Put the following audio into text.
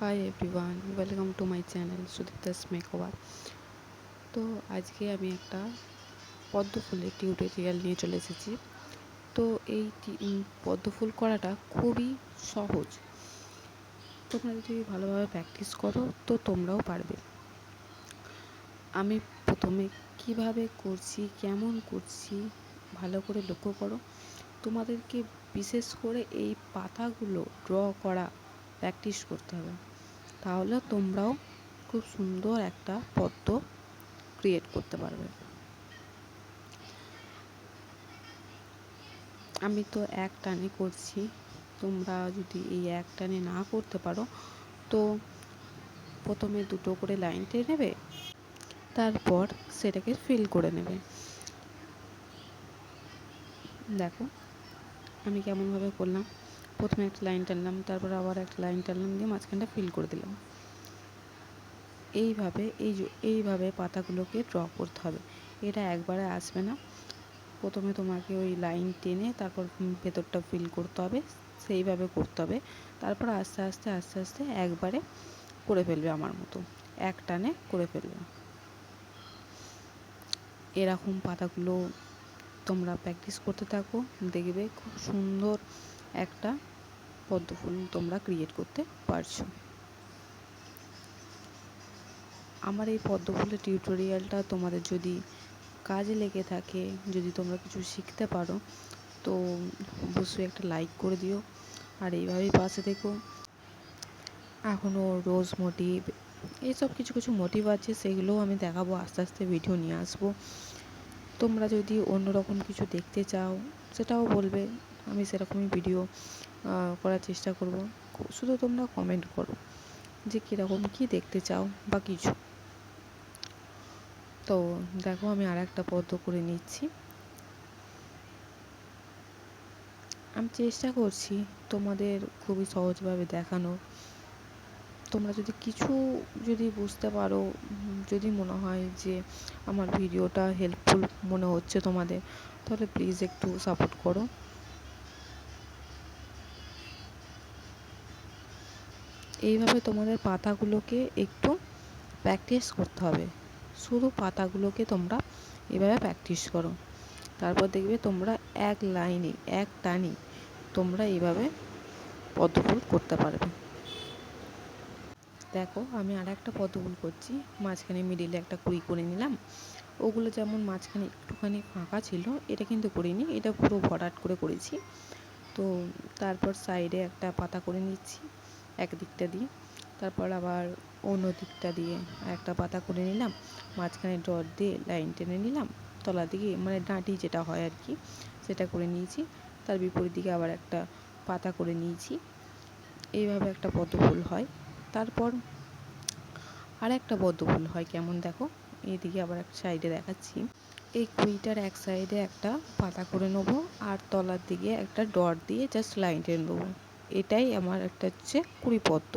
Hi everyone welcome to my channel Sudipta's makeover তো আজকে আমি একটা পদ্ম ফুলের টিউটোরিয়াল নিয়ে চলে এসেছি। তো এই পদ্ম ফুল করাটা খুবই সহজ। তোমরা যদি ভালোভাবে প্র্যাকটিস করো, তো তোমরাও পারবে। আমি প্রথমে কীভাবে করছি, কেমন করছি, ভালো করে লক্ষ্য করো। তোমাদেরকে বিশেষ করে এই পাতাগুলো ড্র করা প্র্যাকটিস করতে হবে। তাহলে তোমরাও খুব সুন্দর একটা পদ্ম ক্রিয়েট করতে পারবে। আমি তো এক টানে করছি, তোমরা যদি এই এক টানে না করতে পারো, তো প্রথমে দুটো করে লাইন টেনে নেবে, তারপর সেটাকে ফিল করে নেবে। দেখো, আমি কেমনভাবে করলাম। প্রথমে একটা লাইন টানলাম, তারপর আবার একটা লাইন টানলাম, দিয়ে মাঝখানটা ফিল করে দিলাম। এইভাবে, এই এইভাবে পাতাগুলোকে ড্র করতে হবে। এটা একবারে আসবে না। প্রথমে তোমাকে ওই লাইন টেনে তারপর ভেতরটা ফিল করতে হবে, সেইভাবে করতে হবে। তারপর আস্তে আস্তে আস্তে আস্তে একবারে করে ফেলবে আমার মতো। এক টানে করে ফেলবে। এরকম পাতাগুলো তোমরা প্র্যাকটিস করতে থাকো, দেখবে খুব সুন্দর একটা পদ্ম ফুল তোমরা ক্রিয়েট করতে পারছ। আমার এই পদ্ম ফুলের টিউটোরিয়ালটা তোমাদের যদি কাজে লেগে থাকে, যদি তোমরা কিছু শিখতে পারো, তো অবশ্যই একটা লাইক করে দিও। আর এইভাবেই পাশে দেখো এখনও রোজ মোটিভ এইসব কিছু কিছু মোটিভ আছে, সেগুলোও আমি দেখাবো, আস্তে আস্তে ভিডিও নিয়ে আসব। তোমরা যদি অন্যরকম কিছু দেখতে চাও, সেটাও বলবে, আমি সেরকমই ভিডিও করার চেষ্টা করব। শুধু তোমরা কমেন্ট করো যে কীরকম, কী দেখতে চাও বা কিছু। তো দেখো, আমি আর একটা পদ্ম করে নিচ্ছি। আমি চেষ্টা করছি তোমাদের খুবই সহজভাবে দেখানো। তোমরা যদি কিছু যদি বুঝতে পারো, যদি মনে হয় যে আমার ভিডিওটা হেল্পফুল মনে হচ্ছে তোমাদের, তাহলে প্লিজ একটু সাপোর্ট করো। এইভাবে তোমাদের পাতাগুলোকে একটু প্র্যাকটিস করতে হবে। শুধু পাতাগুলোকে তোমরা এভাবে প্র্যাকটিস করো। তারপর দেখবে তোমরা এক লাইনে এক টানি তোমরা এইভাবে পদ্মফুল করতে পারবে। দেখো, আমি আর একটা পদ্মফুল করছি। মাঝখানে মিডিলে একটা কুড়ি করে নিলাম। ওগুলো যেমন মাঝখানে একটুখানি ফাঁকা ছিল, এটা কিন্তু করিনি, এটা পুরো ভরাট করে করেছি। তো তারপর সাইডে একটা পাতা করে নিচ্ছি। এক দিকটা দিয়ে তারপর আবার অন্য দিকটা দিয়ে একটা পাতা করে নিলাম, মাঝখানে ডট দিয়ে লাইন টেনে নিলাম, তলা দিকে মানে ডাঁটি যেটা হয় আর কি, সেটা করে নিয়েছি, তার বিপরীত দিকে আবার একটা পাতা করে নিয়েছি, এইভাবে একটা পদ্ম ফুল হয়। তারপর আর একটা পদ্ম ফুল হয়, কেমন দেখো, এদিকে আবার এক সাইডে দেখাচ্ছি, এই কুইটার এক সাইডে একটা পাতা করে নেব আর তলার দিকে একটা ডট দিয়ে জাস্ট লাইন টেনে নেব। এটাই আমার একটা হচ্ছে কুড়ি পদ্ম